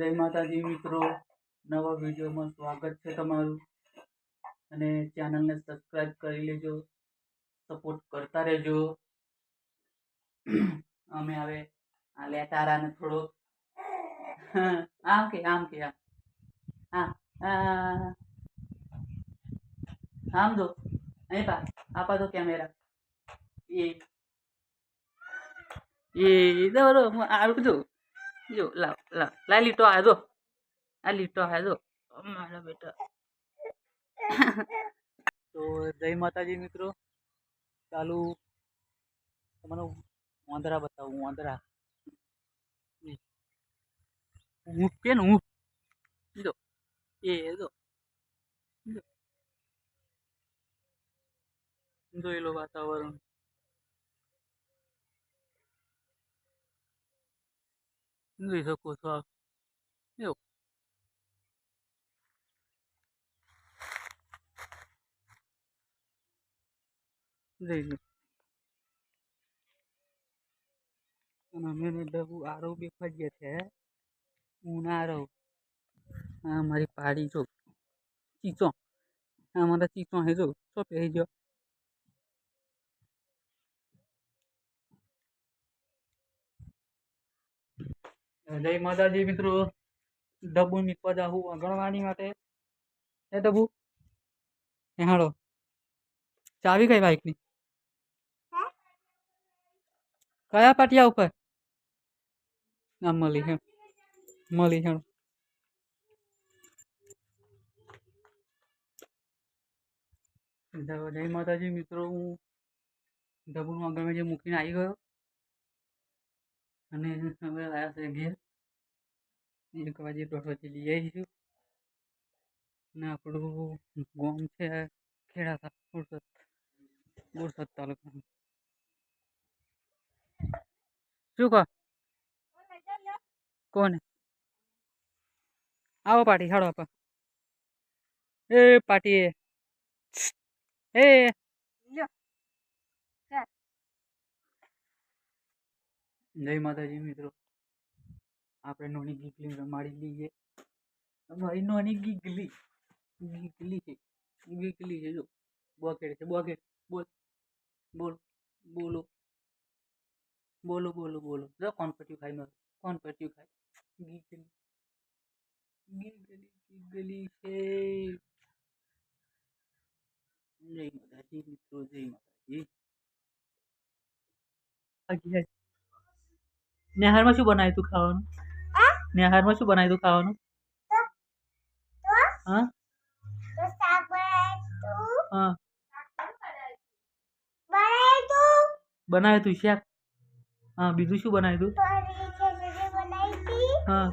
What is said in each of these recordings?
જય માતાજી મિત્રો. નવા વિડીયોમાં સ્વાગત છે તમારું. અને ચેનલને સબસ્ક્રાઈબ કરી લેજો. સપોર્ટ કરતા રહેજો. અમે હવે આ લેટારાને થોડો આમ કે આમ કે, આમ. હા. આમ જો અહીં પા, આપા દો કેમેરા. એ એ બરોબર હું આવું જો જો, લાવ લાવ લા લીટો આ જો. આ લીટો આ જો. મારા બેટા. તો જય માતાજી મિત્રો. ચાલુ તમારો વાંદરા બતાવું, વાંદરા. ઊંઘ કે ને ઊંઘ જો, એ જો. જોઈ લો વાતાવરણ. જોઈ શકો છો આપ જો જોઈ લો અને અમે ને ડબુ આરો બેફા ગયા છે ઉનાળો આ મારી પાડી જો ચીચો આ મારા ચીચો હે જો તો પહેરી ગયો જય માતાજી મિત્રો. ડબ્બુ મીકવા જાહું આંગણવાડી માટે. એ ડબ્બુ? એ હાલો. ચાવી કઈ બાઈકની? કયા પાટિયા ઉપર? ના મળી હે મળી હે જય માતાજી મિત્રો હું ડબ્બુનું આંગણવાડી મૂકીને આવી ગયો. અને હવે આવ્યા છે ઘેર. એક વાગે વાગે લઈ આવીશું. ને આપણું ગામ છે ખેડા બોરસદ બોરસદ તાલુકાનું. શું કહો? કોને? આવો પાટી, હાડો આપા. એ પાટી એ જય માતાજી મિત્રો. આપણે નોની ગીગલી રમાડી લઈએ. અમારી નોની ગીગલી ગીગલી છે ગીગલી છે જો. બોકેડ છે બોકેડ બોલ બોલ, બોલો. બોલો બોલો બોલો. જો કોણ પટ્યું ખાઈ મારું? કોણ પટ્યું ખાય? ગીગલી. ગીગલી ગીગલી છે. જય માતાજી મિત્રો, જય માતાજી. બાકી નેહારમાં શું બનાવ્યું તું ખાવાનું? નેહારમાં શું બનાવ્યું તું ખાવાનું? હા? હા. બનાવ્યું તું? શાક? હા બીજું શું બનાવ્યું તું? હા.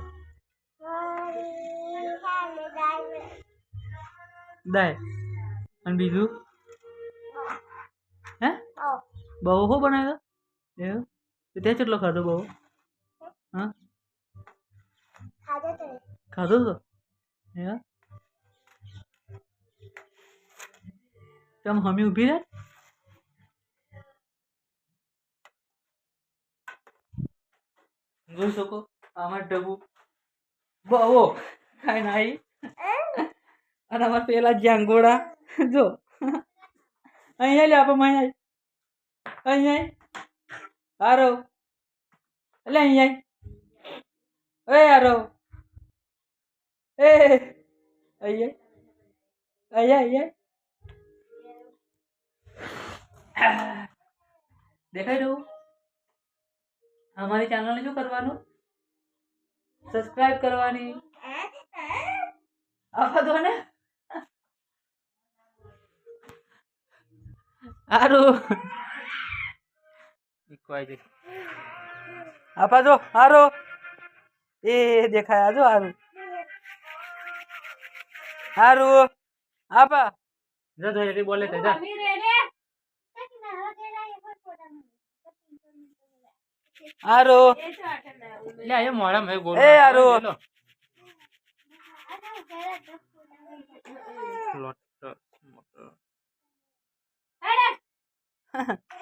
દાળ. અને બીજું? હે. બહુ બનાવ્યો? એવું? ત્યાં કેટલો ખાધો બહુ? હા ખાધો તો હે? તમ હમી ઊભી રહે? જોઈ શકો આમાં ડબુ. બહુ ખાઈને આવી અને અમારે પેલા જાંગોડા જો. અહીંયા લે આપણે અહીંયા અહીંયા આરો એટલે અહીંયા એ આરો એ. અહીંયા અહીંયા અહીંયા દેખાય રહ્યું? અમારી ચેનલને શું કરવાનું? સબસ્ક્રાઇબ કરવાની. આપા દો ને હારું. ઇકવાય છે આપા જો, હારો. એ દેખાય જો હારું. હારું. આપા જો જો એરી બોલે તે જા. હારું. લે એ મોડા મેં ગોળ એ હારું. લોટ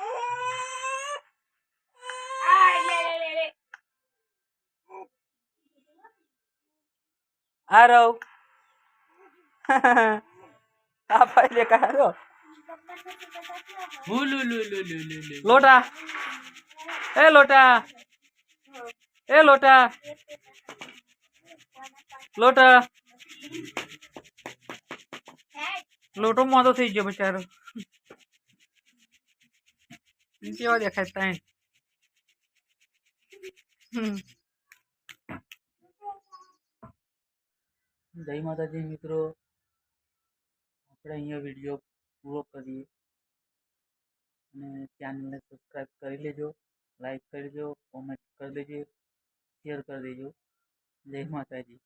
લુ. લોટા એ લોટા એ લોટા લોટા લોટો મોટો થઈ ગયો બચારો કેવા દેખાય ત્યાં હમ. જય માતાજી મિત્રો. આપણે અહીંયા વીડિયો પૂરો કરીએ. અને ચેનલને સબસ્ક્રાઈબ કરી લેજો લાઈક કરી દેજો કોમેન્ટ કરી દેજો શેર કરી દેજો. જય માતાજી.